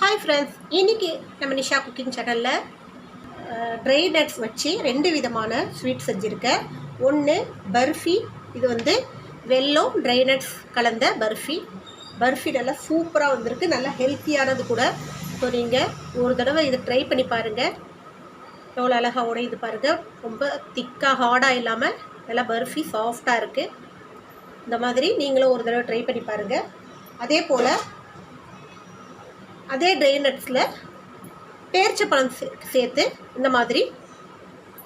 Hi friends இன்னைக்கு நம்ம Nisha cooking சேனலில் ட்ரை நட்ஸ் வச்சு ரெண்டு விதமான ஸ்வீட் செஞ்சுருக்கேன். ஒன்று பர்ஃபி இது வந்து வெல்லம் ட்ரை நட்ஸ் கலந்த பர்ஃபி. பர்ஃபி நல்லா சூப்பராக வந்திருக்கு நல்லா ஹெல்த்தியானது கூட. ஸோ நீங்கள் ஒரு தடவை இதை ட்ரை பண்ணி பாருங்கள் எவ்வளோ அழகாக உடையுது பாருங்கள் ரொம்ப திக்காக ஹார்டாக இல்லாமல் நல்லா பர்ஃபி சாஃப்டாக இருக்குது இந்த மாதிரி நீங்களும் ஒரு தடவை ட்ரை பண்ணி பாருங்கள் அதே போல் அதே ட்ரை நட்ஸில் பேர்ச்சப்பழம் சே சேர்த்து இந்த மாதிரி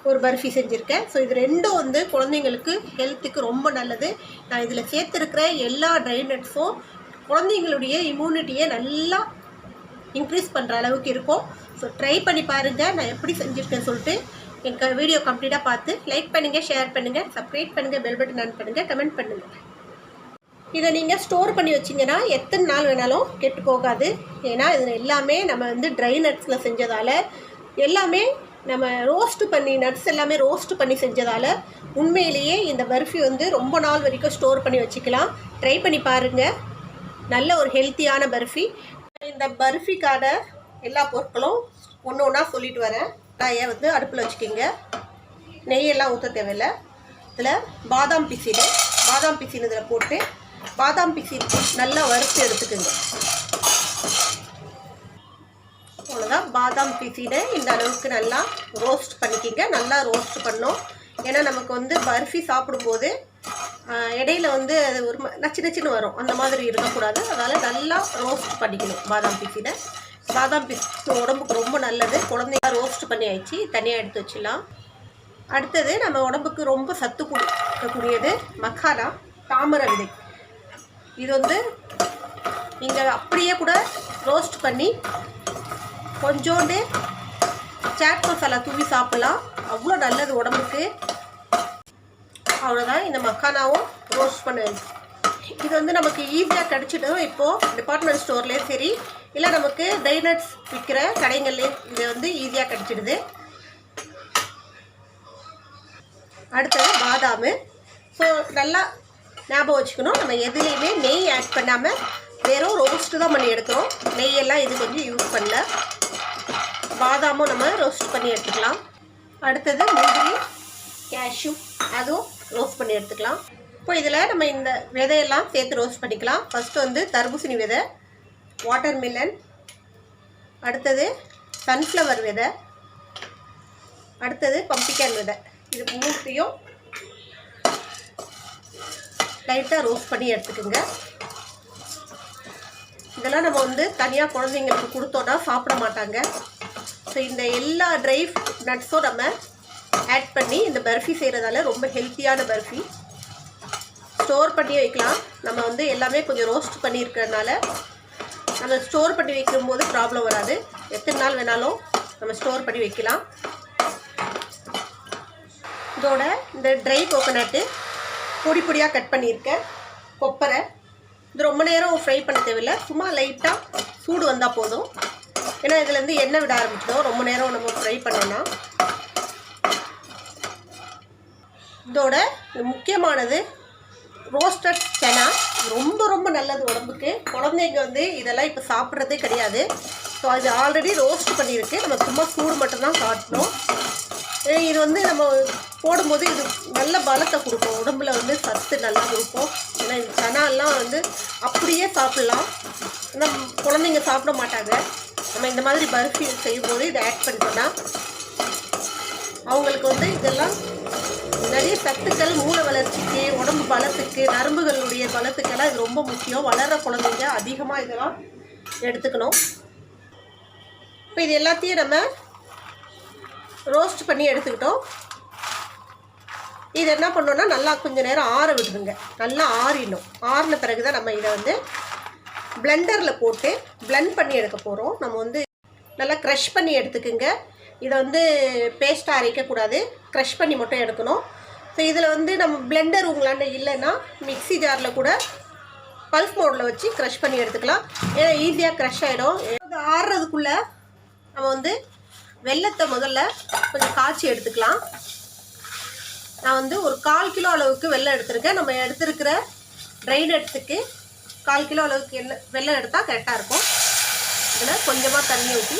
ஒரு பர்ஃபி செஞ்சுருக்கேன். ஸோ இது ரெண்டும் வந்து குழந்தைங்களுக்கு ஹெல்த்துக்கு ரொம்ப நல்லது. நான் இதில் சேர்த்துருக்கிற எல்லா ட்ரை நட்ஸும் குழந்தைங்களுடைய இம்யூனிட்டியை நல்லா இன்க்ரீஸ் பண்ணுற அளவுக்கு இருக்கும். ஸோ ட்ரை பண்ணி பாருங்கள் நான் எப்படி செஞ்சுருக்கேன்னு சொல்லிட்டு எங்கள் வீடியோ கம்ப்ளீட்டாக பார்த்து லைக் பண்ணுங்கள் ஷேர் பண்ணுங்கள் சப்ஸ்கிரைப் பண்ணுங்கள் பெல் பட்டன் ஆன் பண்ணுங்கள் கமெண்ட் பண்ணுங்கள் இதை நீங்கள் ஸ்டோர் பண்ணி வச்சிங்கன்னா எத்தனை நாள் வேணாலும் கெட்டு போகாது. ஏன்னா இது எல்லாமே நம்ம வந்து ட்ரை நட்ஸில் செஞ்சதால் எல்லாமே நம்ம ரோஸ்ட்டு பண்ணி நட்ஸ் எல்லாமே ரோஸ்ட்டு பண்ணி செஞ்சதால் உண்மையிலேயே இந்த பர்ஃபி வந்து ரொம்ப நாள் வரைக்கும் ஸ்டோர் பண்ணி வச்சுக்கலாம். ட்ரை பண்ணி பாருங்கள் நல்ல ஒரு ஹெல்த்தியான பர்ஃபி. இந்த பர்ஃபிக்கான எல்லா பொருட்களும் ஒன்று ஒன்றா சொல்லிட்டு வரேன். காயை வந்து அடுப்பில் வச்சுக்கிங்க? நெய்யெல்லாம் ஊற்ற தேவையில்லை. இதில் பாதாம் பிசினு பாதாம் பிசின் இதில் போட்டு பாதாம் பிசி நல்லா வறுத்து எடுத்துக்கோங்க. அவ்வளோதான் பாதாம் பிசினை இந்த அளவுக்கு நல்லா ரோஸ்ட் பண்ணிக்கிங்க. நல்லா ரோஸ்ட் பண்ணோம். ஏன்னா நமக்கு வந்து பர்ஃபி சாப்பிடும்போது இடையில வந்து அது ஒரு நச்சு நச்சுன்னு வரும். அந்த மாதிரி இருக்கக்கூடாது. அதனால் நல்லா ரோஸ்ட் பண்ணிக்கணும் பாதாம் பிசினை பாதாம் பிசி உடம்புக்கு ரொம்ப நல்லது. குழந்தைங்க ரோஸ்ட் பண்ணி ஆயிடுச்சு தனியாக எடுத்து வச்சிடலாம். அடுத்தது நம்ம உடம்புக்கு ரொம்ப சத்து கொடுக்கக்கூடியது மக்கானா தாமரை விதை இது வந்து நீங்கள் அப்படியே கூட ரோஸ்ட் பண்ணி கொஞ்சோண்டு சாட் மசாலா தூவி சாப்பிடலாம். அவ்வளோ நல்லது உடம்புக்கு. அவ்வளோதான் இந்த மக்கானாவும் ரோஸ்ட் பண்ணுவேன். இது வந்து நமக்கு ஈஸியாக கிடச்சிடும். இப்போது டிபார்ட்மெண்ட் ஸ்டோர்லேயும் சரி இல்லை நமக்கு டைனட்ஸ் விற்கிற கடைகள்லேயும் இது வந்து ஈஸியாக கிடச்சிடுது. அடுத்தது பாதாம். ஸோ நல்லா ஞாபகம் வச்சுக்கணும். நம்ம எதுலேயுமே நெய் ஆட் பண்ணாமல் வெறும் ரோஸ்ட்டு தான் பண்ணி எடுக்கிறோம். நெய்யெல்லாம் இது கொஞ்சம் யூஸ் பண்ணல. பாதாமும் நம்ம ரோஸ்ட் பண்ணி எடுத்துக்கலாம். அடுத்தது முந்திரி கேஷ்யூ அதுவும் ரோஸ்ட் பண்ணி எடுத்துக்கலாம். இப்போ இதில் நம்ம இந்த விதையெல்லாம் சேர்த்து ரோஸ்ட் பண்ணிக்கலாம். ஃபஸ்ட்டு வந்து தர்பூசணி விதை வாட்டர் மில்லன் அடுத்தது சன்ஃப்ளவர் விதை அடுத்தது பம்பிக்கன் விதை. இது மூணுத்தையும் லைட்டாக ரோஸ்ட் பண்ணி எடுத்துக்கோங்க. இதெல்லாம் நம்ம வந்து தனியாக குழந்தைங்களுக்கு கொடுத்தோன்னா சாப்பிட மாட்டாங்க. ஸோ இந்த எல்லா ட்ரை நட்ஸும் நம்ம ஆட் பண்ணி இந்த பர்ஃபி செய்கிறதால ரொம்ப ஹெல்த்தியான பர்ஃபி. ஸ்டோர் பண்ணி வைக்கலாம். நம்ம வந்து எல்லாமே கொஞ்சம் ரோஸ்ட் பண்ணியிருக்கிறதுனால நம்ம ஸ்டோர் பண்ணி வைக்கும்போது ப்ராப்ளம் வராது. எத்தனை நாள் வேணாலும் நம்ம ஸ்டோர் பண்ணி வைக்கலாம். இதோட இந்த ட்ரை கோகோனட்டு பொடி பொடியாக கட் பண்ணியிருக்கேன். கொப்பரை. இது ரொம்ப நேரம் ஃப்ரை பண்ண தேவையில்லை. சும்மா லைட்டாக சூடு வந்தால் போதும். ஏன்னா இதுலேருந்து எண்ணெய் விட ஆரம்பிச்சிடும் ரொம்ப நேரம் நம்ம ஃப்ரை பண்ணோன்னா இதோட முக்கியமானது ரோஸ்டட் செனா ரொம்ப ரொம்ப நல்லது உடம்புக்கு. குழந்தைங்க வந்து இதெல்லாம் இப்போ சாப்பிட்றதே கிடையாது. ஸோ அது ஆல்ரெடி ரோஸ்ட் பண்ணியிருக்கு. நம்ம சும்மா சூடு மட்டும்தான் காட்டணும். இது வந்து நம்ம போடும்போது இது நல்ல பலத்தை கொடுக்கும். உடம்புல வந்து சத்து நல்லா கொடுக்கும் ஏன்னா இந்த சனாலாம் வந்து அப்படியே சாப்பிட்லாம். ஆனால் குழந்தைங்க சாப்பிட மாட்டாங்க. நம்ம இந்த மாதிரி பர்ஃபி செய்யும்போது இதை ஆட் பண்ணிட்டோம்னா அவங்களுக்கு வந்து இதெல்லாம் நிறைய சத்துக்கள் மூளை வளர்ச்சிக்கு உடம்பு பலத்துக்கு நரம்புகளுடைய பலத்துக்கெல்லாம் இது ரொம்ப முக்கியம். வளர்கிற குழந்தைங்க அதிகமாக இதெல்லாம் எடுத்துக்கணும். இப்போ இது எல்லாத்தையும் நம்ம ரோஸ்ட் பண்ணி எடுத்துக்கிட்டோம். இது என்ன பண்ணோன்னா நல்லா கொஞ்சம் நேரம் ஆற விடுதுங்க நல்லா ஆறிடும் ஆறின பிறகு தான் நம்ம இதை வந்து பிளெண்டரில் போட்டு பிளெண்ட் பண்ணி எடுக்க போகிறோம் நம்ம வந்து நல்லா க்ரஷ் பண்ணி எடுத்துக்குங்க. இதை வந்து பேஸ்ட்டாக அரைக்கக்கூடாது க்ரஷ் பண்ணி மட்டும் எடுக்கணும். ஸோ இதில் வந்து நம்ம பிளெண்டர் உங்களாண்ட இல்லைன்னா மிக்ஸி ஜாரில் கூட பல்ஸ் மோடில் வச்சு க்ரஷ் பண்ணி எடுத்துக்கலாம். ஏன்னா ஈஸியாக க்ரஷ் ஆகிடும் அது ஆறுறதுக்குள்ளே நம்ம வந்து வெள்ளத்தை முதல்ல கொஞ்சம் காய்ச்சி எடுத்துக்கலாம். நான் வந்து ஒரு கால் கிலோ அளவுக்கு வெள்ளம் எடுத்திருக்கேன். நம்ம எடுத்திருக்கிற ட்ரை நட்ஸுக்கு கால் கிலோ அளவுக்கு எண்ணெய் வெள்ளம் எடுத்தால் கரெக்டாக இருக்கும். இதில் கொஞ்சமாக தண்ணி ஊற்றி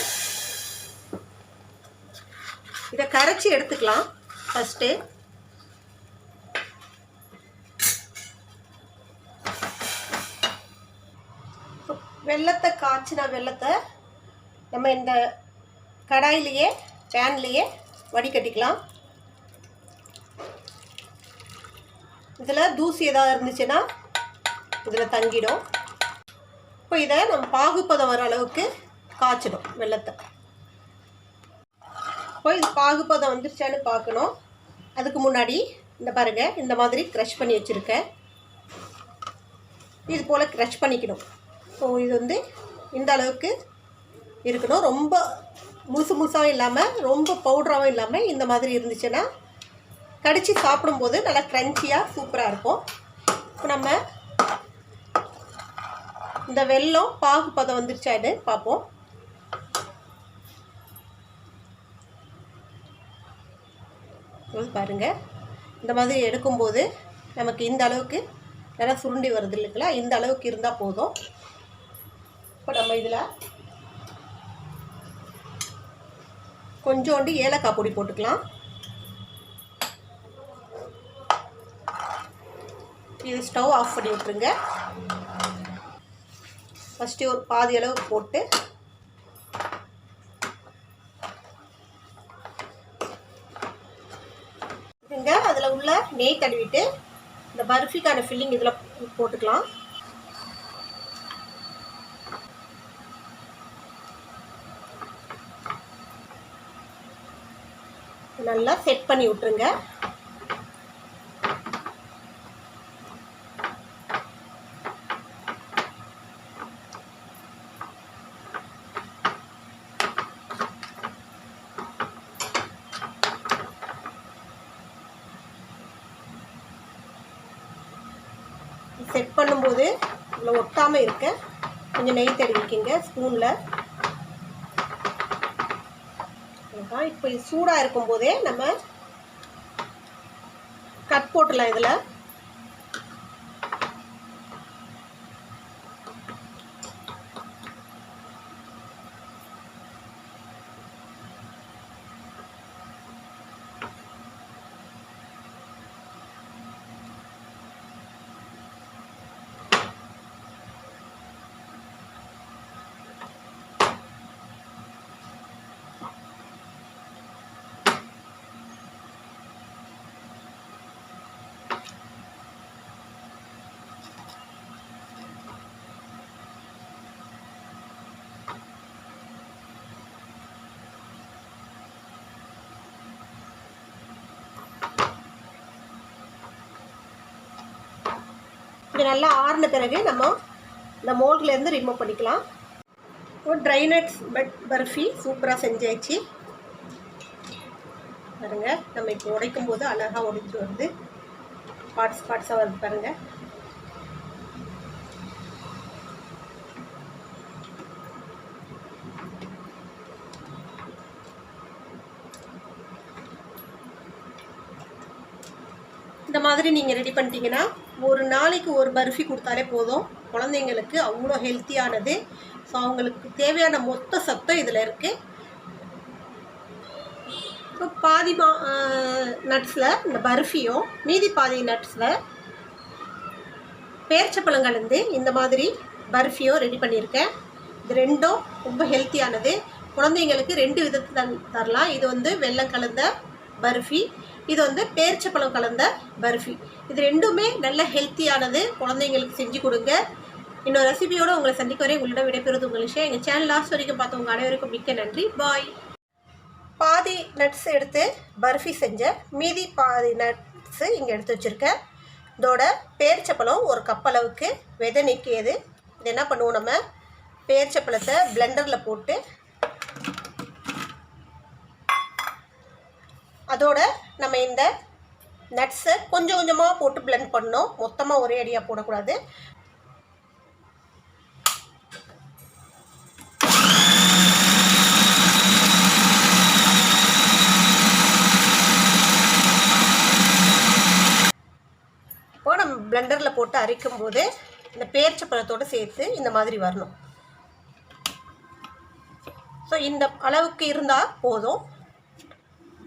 இதை கரைச்சி எடுத்துக்கலாம் ஃபஸ்ட்டு வெள்ளத்தை காய்ச்சின வெள்ளத்தை நம்ம இந்த கடாயிலேயே பேன்லேயே வடிகட்டிக்கலாம். இதில் தூசி ஏதாவது இருந்துச்சுன்னா இதில் தங்கிடும். இப்போ இதை நம்ம பாகுப்பதம் வர அளவுக்கு காய்ச்சிடும் வெள்ளத்தை. இப்போ இது பாகுப்பதம் வந்துருச்சான்னு பார்க்கணும் அதுக்கு முன்னாடி இந்த பாருங்க இந்த மாதிரி க்ரஷ் பண்ணி வச்சுருக்கேன். இது போல் க்ரஷ் பண்ணிக்கணும். ஸோ இது வந்து இந்த அளவுக்கு இருக்கணும். ரொம்ப முழுசு முழுசாகவும் இல்லாமல் ரொம்ப பவுடராகவும் இல்லாமல் இந்த மாதிரி இருந்துச்சுன்னா கடித்து சாப்பிடும்போது நல்லா க்ரன்ச்சியாக சூப்பராக இருக்கும். இப்போ நம்ம இந்த வெல்லம் பாகு பதம் வந்துருச்சான்னு பார்ப்போம். பாருங்கள் இந்த மாதிரி எடுக்கும்போது நமக்கு இந்த அளவுக்கு நல்லா சுருண்டி வருது இல்லைங்களா? இந்த அளவுக்கு இருந்தால் போதும். இப்போ நம்ம இதில் கொஞ்சோண்டு ஏலக்காய் பொடி போட்டுக்கலாம். இது ஸ்டவ் ஆஃப் பண்ணி விட்டுருங்க. ஃபஸ்ட்டு ஒரு பாதி அளவு போட்டு இதுங்க அதில் உள்ள நெய் தடவிட்டு இந்த பர்ஃபிக்கான ஃபில்லிங் இதில் போட்டுக்கலாம். நல்லா செட் பண்ணி விட்டுருங்க செட் பண்ணும்போது இதில் ஒட்டாமல் இருக்க. கொஞ்சம் நெய் தடவிக்கிங்க ஸ்பூனில் இப்போ சூடாக இருக்கும்போதே நம்ம கட் போட்டுடலாம் இதில். இது நல்லா ஆறின பிறகு நம்ம இந்த மோல்ட்லேருந்து ரிமூவ் பண்ணிக்கலாம். ஒரு ட்ரை நட்ஸ் பட் பர்ஃபி சூப்பராக செஞ்சாச்சு. பாருங்கள் நம்ம இப்போ உடைக்கும் போது அழகாக உடைச்சிட்டு வருது. பார்ட்ஸ் பார்ட்ஸாக வருது பாருங்கள் இந்த மாதிரி நீங்கள் ரெடி பண்ணிட்டீங்கன்னா ஒரு நாளைக்கு ஒரு பர்ஃபி கொடுத்தாலே போதும். குழந்தைங்களுக்கு அவ்வளோ ஹெல்த்தியானது ஸோ அவங்களுக்கு தேவையான மொத்த சத்தம் இதில் இருக்குது இப்போ பாதி மா நட்ஸில் இந்த பர்ஃபியும் மீதி பாதி நட்ஸில் பேர்ச்சப்பழம் கலந்து இந்த மாதிரி பர்ஃபியும் ரெடி பண்ணியிருக்கேன். இது ரெண்டும் ரொம்ப ஹெல்த்தியானது குழந்தைங்களுக்கு ரெண்டு விதத்தில் தரலாம். இது வந்து வெள்ளம் கலந்த பர்ஃபி. இது வந்து பேரிச்சப்பழம் கலந்த பர்ஃபி. இது ரெண்டுமே நல்ல ஹெல்த்தியானது. குழந்தைங்களுக்கு செஞ்சு கொடுங்க. இன்னொரு ரெசிபியோடு உங்களை சந்திக்க வரை உங்களிடம் விடைபெறுவது உங்கள் விஷயம் எங்கள் சேனல் லாஸ்ட் வரைக்கும் பார்த்தவங்க அனைவருக்கும் மிக்க நன்றி. பாய் பாதி நட்ஸ் எடுத்து பர்ஃபி செஞ்ச மீதி பாதி நட்ஸு இங்கே எடுத்து வச்சுருக்கேன். இதோட பேரிச்சப்பழம் ஒரு கப் அளவுக்கு. விதை நிற்கியது இது என்ன பண்ணுவோம் நம்ம? பேரிச்சப்பழத்தை பிளெண்டரில் போட்டு அதோட நம்ம இந்த நட்ஸை கொஞ்சம் கொஞ்சமாக போட்டு பிளெண்ட் பண்ணோம் மொத்தமாக ஒரே அடியாக போடக்கூடாது. இப்போ நம்ம பிளெண்டரில் போட்டு அரைக்கும் போது இந்த பேரிச்சப்பழத்தோடு சேர்த்து இந்த மாதிரி வரணும். ஸோ இந்த அளவுக்கு இருந்தால் போதும்.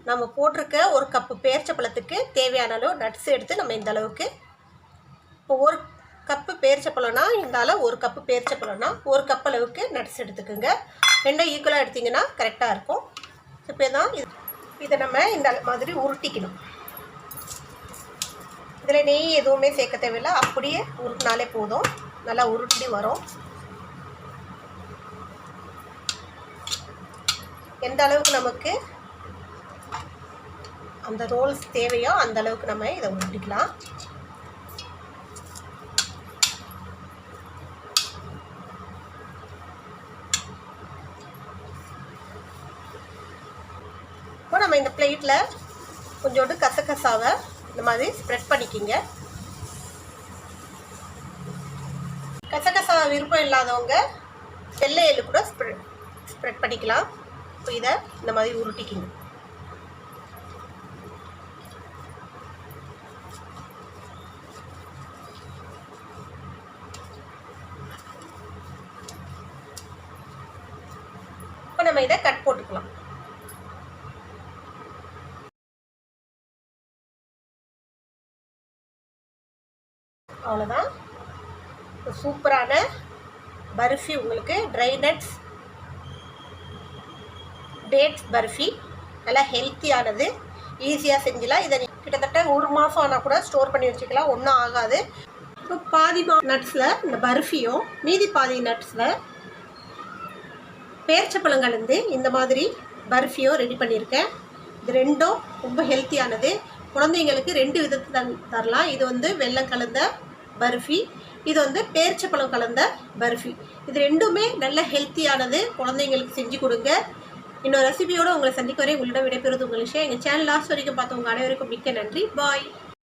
நம்ம போட்டிருக்க ஒரு கப்பு பேரிச்சப்பழத்துக்கு தேவையான அளவு நட்ஸ் எடுத்து நம்ம இந்த அளவுக்கு இப்போ ஒரு கப்பு பேரிச்சப்பழம்னா இந்த அளவு ஒரு கப்பு பேரிச்சப்பழம்னா ஒரு கப் அளவுக்கு நட்ஸ் எடுத்துக்கோங்க. ரெண்டும் ஈக்குவலாக எடுத்திங்கன்னா கரெக்டாக இருக்கும். இப்போ தான் இது இதை நம்ம இந்த மாதிரி உருட்டிக்கணும். இதில் நெய் எதுவுமே சேர்க்க தேவையில்லை. அப்படியே உருட்டினாலே போதும். நல்லா உருட்டி வரும். எந்த அளவுக்கு நமக்கு அந்த ரோல்ஸ் தேவையோ அந்த அளவுக்கு நம்ம இதை உருட்டிக்கலாம். இப்போ நம்ம இந்த பிளேட்டில் கொஞ்சோண்டு கசகசாவை இந்த மாதிரி ஸ்ப்ரெட் பண்ணிக்கிங்க. கசகசா விருப்பம் இல்லாதவங்க வெள்ளையில் கூட ஸ்ப்ரெட் ஸ்ப்ரெட் பண்ணிக்கலாம். இப்போ இதை இந்த மாதிரி உருட்டிக்கிங்க இப்போ நம்ம இதை கட் போட்டுக்கலாம் அவ்வளோதான் சூப்பரான பர்ஃபி உங்களுக்கு ட்ரை நட்ஸ் டேட்ஸ் பர்ஃபி. நல்லா ஹெல்த்தியானது ஈஸியாக செஞ்சிடலாம் இதை கிட்டத்தட்ட ஒரு மாதம் ஆனால் கூட ஸ்டோர் பண்ணி வச்சுக்கலாம். ஒன்றும் ஆகாது. இப்போ பாதி மா நட்ஸில் இந்த பர்ஃபியும் மீதி பாதி நட்ஸில் பேர்ச்சப்பழங்கலேருந்து இந்த மாதிரி பர்ஃபியும் ரெடி பண்ணியிருக்கேன். இது ரெண்டும் ரொம்ப ஹெல்த்தியானது குழந்தைங்களுக்கு ரெண்டு விதத்தை தரலாம். இது வந்து வெள்ளம் கலந்த பர்ஃபி. இது வந்து பேர்ச்சப்பழம் கலந்த பர்ஃபி. இது ரெண்டுமே நல்ல ஹெல்த்தியானது. குழந்தைங்களுக்கு செஞ்சு கொடுங்க. இன்னொரு ரெசிபியோடு உங்களை சந்திக்க வரை உங்களிடம் விடைபெறுவது உங்கள் விஷயம் எங்கள் சேனல் லாஸ்ட் வரைக்கும் பார்த்தவங்க அனைவருக்கும் மிக்க நன்றி. பாய்